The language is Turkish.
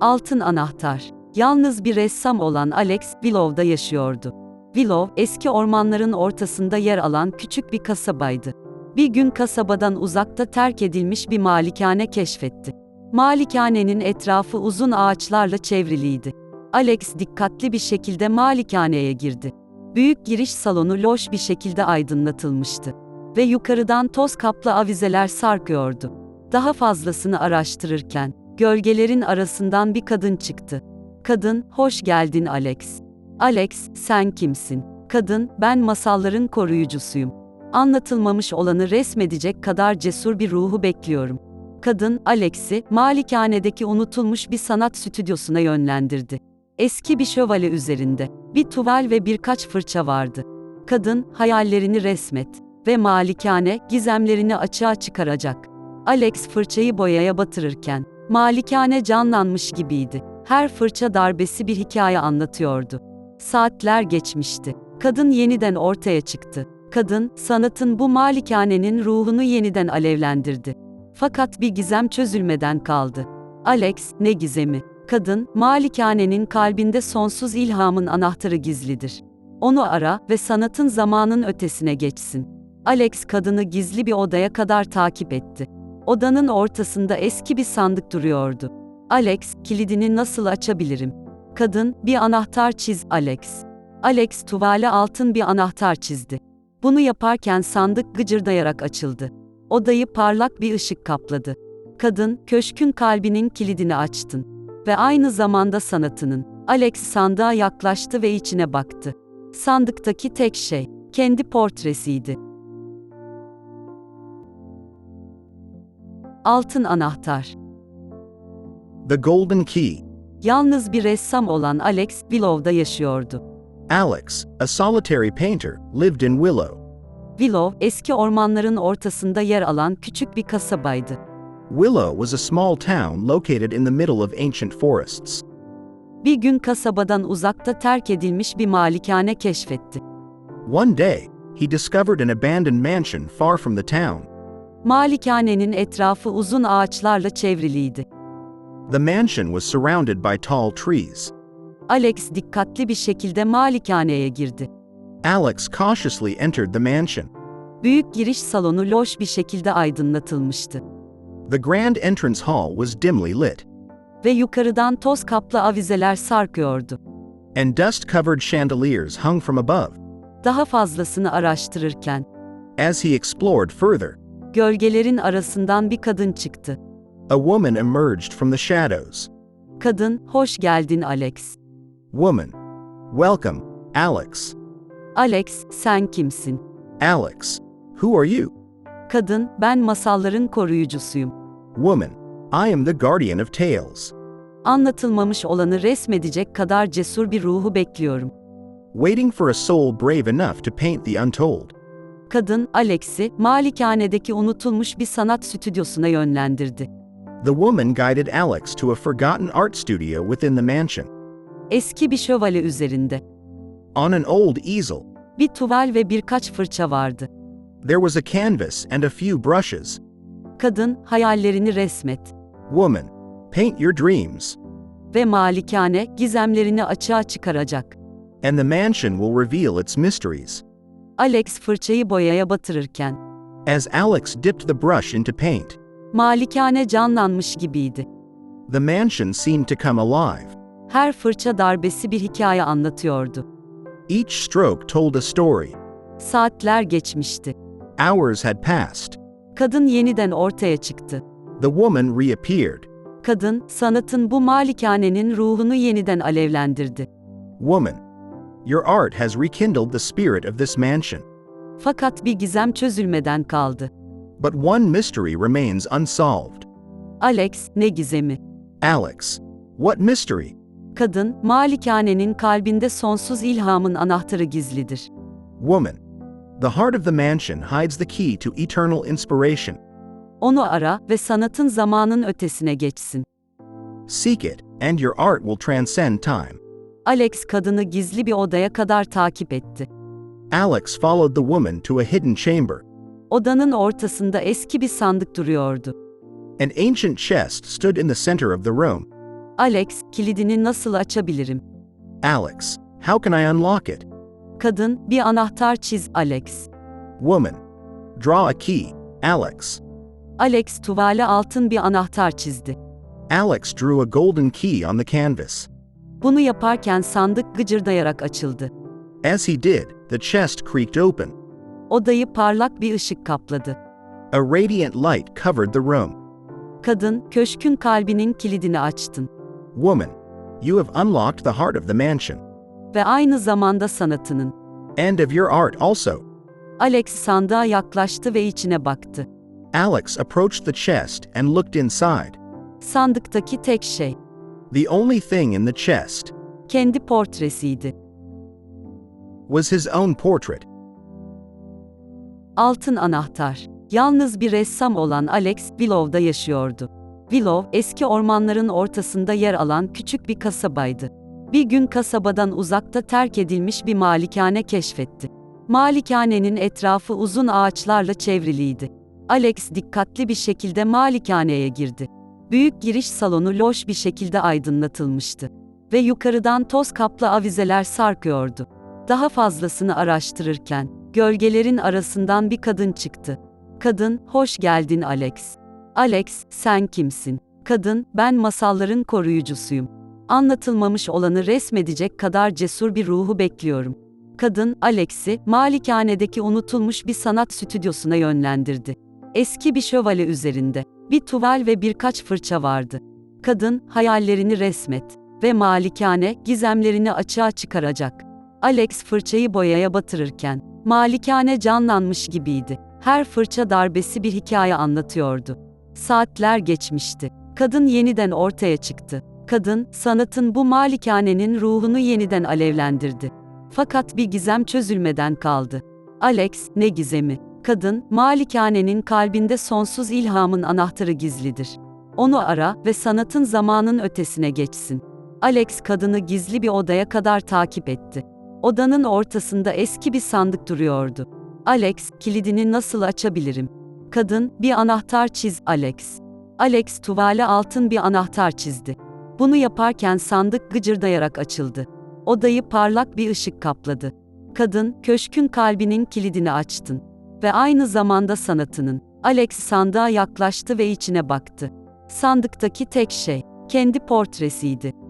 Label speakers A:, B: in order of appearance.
A: Altın anahtar. Yalnız bir ressam olan Alex, Willow'da yaşıyordu. Willow, eski ormanların ortasında yer alan küçük bir kasabaydı. Bir gün kasabadan uzakta terk edilmiş bir malikane keşfetti. Malikanenin etrafı uzun ağaçlarla çevriliydi. Alex dikkatli bir şekilde malikaneye girdi. Büyük giriş salonu loş bir şekilde aydınlatılmıştı ve yukarıdan toz kaplı avizeler sarkıyordu. Daha fazlasını araştırırken gölgelerin arasından bir kadın çıktı. Kadın, "Hoş geldin Alex." "Alex, sen kimsin?" Kadın, "Ben masalların koruyucusuyum. Anlatılmamış olanı resmedecek kadar cesur bir ruhu bekliyorum." Kadın, Alex'i malikanedeki unutulmuş bir sanat stüdyosuna yönlendirdi. Eski bir şövalye üzerinde bir tuval ve birkaç fırça vardı. Kadın, hayallerini resmet ve malikane gizemlerini açığa çıkaracak. Alex fırçayı boyaya batırırken malikane canlanmış gibiydi. Her fırça darbesi bir hikaye anlatıyordu. Saatler geçmişti. Kadın yeniden ortaya çıktı. Kadın, sanatın bu malikanenin ruhunu yeniden alevlendirdi. Fakat bir gizem çözülmeden kaldı. Alex, ne gizemi? Kadın, malikanenin kalbinde sonsuz ilhamın anahtarı gizlidir. Onu ara ve sanatın zamanın ötesine geçsin. Alex kadını gizli bir odaya kadar takip etti. Odanın ortasında eski bir sandık duruyordu. Alex, kilidini nasıl açabilirim? Kadın, bir anahtar çiz, Alex. Alex tuvale altın bir anahtar çizdi. Bunu yaparken sandık gıcırdayarak açıldı. Odayı parlak bir ışık kapladı. Kadın, köşkün kalbinin kilidini açtın. Ve aynı zamanda sanatının. Alex sandığa yaklaştı ve içine baktı. Sandıktaki tek şey, kendi portresiydi. Altın anahtar.
B: The Golden Key.
A: Yalnız bir ressam olan Alex, Willow'da yaşıyordu.
B: Alex, a solitary painter, lived in Willow.
A: Willow, eski ormanların ortasında yer alan küçük bir kasabaydı.
B: Willow was a small town located in the middle of ancient forests.
A: Bir gün kasabadan uzakta terk edilmiş bir malikane keşfetti.
B: One day, he discovered an abandoned mansion far from the town.
A: Malikanenin etrafı uzun ağaçlarla çevriliydi.
B: The mansion was surrounded by tall trees.
A: Alex dikkatli bir şekilde malikaneye girdi.
B: Alex cautiously entered the mansion.
A: Büyük giriş salonu loş bir şekilde aydınlatılmıştı
B: The grand entrance hall was dimly lit,
A: ve yukarıdan toz kaplı avizeler sarkıyordu.
B: and dust covered chandeliers hung from above.
A: Daha fazlasını araştırırken
B: As he explored further,
A: gölgelerin arasından bir kadın çıktı.
B: a woman emerged from the shadows.
A: Kadın, "Hoş geldin Alex."
B: Woman. Welcome, Alex.
A: "Alex, sen kimsin?"
B: Alex. Who are you?
A: Kadın, "Ben masalların koruyucusuyum."
B: Woman. I am the guardian of tales.
A: Anlatılmamış olanı resmedecek kadar cesur bir ruhu bekliyorum.
B: Waiting for a soul brave enough to paint the untold.
A: Kadın, Alex'i malikanedeki unutulmuş bir sanat stüdyosuna yönlendirdi.
B: The woman guided Alex to a forgotten art studio within the mansion.
A: Eski bir şövalye üzerinde
B: On an old easel,
A: bir tuval ve birkaç fırça vardı.
B: there was a canvas and a few brushes.
A: Kadın, hayallerini resmet
B: Woman. Paint your dreams,
A: ve malikane gizemlerini açığa çıkaracak.
B: and the mansion will reveal its mysteries.
A: Alex fırçayı boyaya batırırken
B: As Alex dipped the brush into paint,
A: malikane canlanmış gibiydi.
B: the mansion seemed to come alive.
A: Her fırça darbesi bir hikaye anlatıyordu.
B: Each stroke told a story.
A: Saatler geçmişti.
B: Hours had passed.
A: Kadın yeniden ortaya çıktı.
B: The woman reappeared.
A: Kadın, sanatın bu malikanenin ruhunu yeniden alevlendirdi.
B: Woman. Your art has rekindled the spirit of this mansion.
A: Fakat bir gizem çözülmeden kaldı.
B: But one mystery remains unsolved.
A: Alex, ne gizemi?
B: Alex. What mystery?
A: Kadın, malikanenin kalbinde sonsuz ilhamın anahtarı gizlidir.
B: Woman. The heart of the mansion hides the key to eternal inspiration.
A: Onu ara ve sanatın zamanın ötesine geçsin.
B: Seek it, and your art will transcend time.
A: Alex kadını gizli bir odaya kadar takip etti.
B: Alex followed the woman to a hidden chamber.
A: Odanın ortasında eski bir sandık duruyordu.
B: An ancient chest stood in the center of the room.
A: Alex, kilidini nasıl açabilirim?
B: Alex, how can I unlock it?
A: Kadın, bir anahtar çiz, Alex.
B: Woman, draw a key. Alex.
A: Alex tuvale altın bir anahtar çizdi.
B: Alex drew a golden key on the canvas.
A: Bunu yaparken sandık gıcırdayarak açıldı.
B: As he did, the chest creaked open.
A: Odayı parlak bir ışık kapladı.
B: A radiant light covered the room.
A: Kadın, köşkün kalbinin kilidini açtın.
B: Woman, you have unlocked the heart of the mansion.
A: Ve aynı zamanda sanatının.
B: And of your art also.
A: Alex sandığa yaklaştı ve içine baktı.
B: Alex approached the chest and looked inside.
A: Sandıktaki tek şey,
B: The only thing in the chest
A: kendi portresiydi.
B: was his own portrait.
A: Altın anahtar. Yalnız bir ressam olan Alex, Willow'da yaşıyordu. Willow, eski ormanların ortasında yer alan küçük bir kasabaydı. Bir gün kasabadan uzakta terk edilmiş bir malikane keşfetti. Malikanenin etrafı uzun ağaçlarla çevriliydi. Alex dikkatli bir şekilde malikaneye girdi. Büyük giriş salonu loş bir şekilde aydınlatılmıştı ve yukarıdan toz kaplı avizeler sarkıyordu. Daha fazlasını araştırırken gölgelerin arasından bir kadın çıktı. Kadın, "Hoş geldin Alex." "Alex, sen kimsin?" Kadın, "Ben masalların koruyucusuyum. Anlatılmamış olanı resmedecek kadar cesur bir ruhu bekliyorum." Kadın, Alex'i malikanedeki unutulmuş bir sanat stüdyosuna yönlendirdi. Eski bir şövalye üzerinde bir tuval ve birkaç fırça vardı. Kadın, hayallerini resmet ve malikane gizemlerini açığa çıkaracak. Alex fırçayı boyaya batırırken, malikane canlanmış gibiydi. Her fırça darbesi bir hikaye anlatıyordu. Saatler geçmişti. Kadın yeniden ortaya çıktı. Kadın, sanatın bu malikanenin ruhunu yeniden alevlendirdi. Fakat bir gizem çözülmeden kaldı. Alex, ne gizemi? Kadın, malikanenin kalbinde sonsuz ilhamın anahtarı gizlidir. Onu ara ve sanatın zamanın ötesine geçsin. Alex kadını gizli bir odaya kadar takip etti. Odanın ortasında eski bir sandık duruyordu. Alex, kilidini nasıl açabilirim? Kadın, bir anahtar çiz, Alex. Alex tuvale altın bir anahtar çizdi. Bunu yaparken sandık gıcırdayarak açıldı. Odayı parlak bir ışık kapladı. Kadın, köşkün kalbinin kilidini açtın. Ve aynı zamanda sanatının. Alex sandığa yaklaştı ve içine baktı. Sandıktaki tek şey, kendi portresiydi.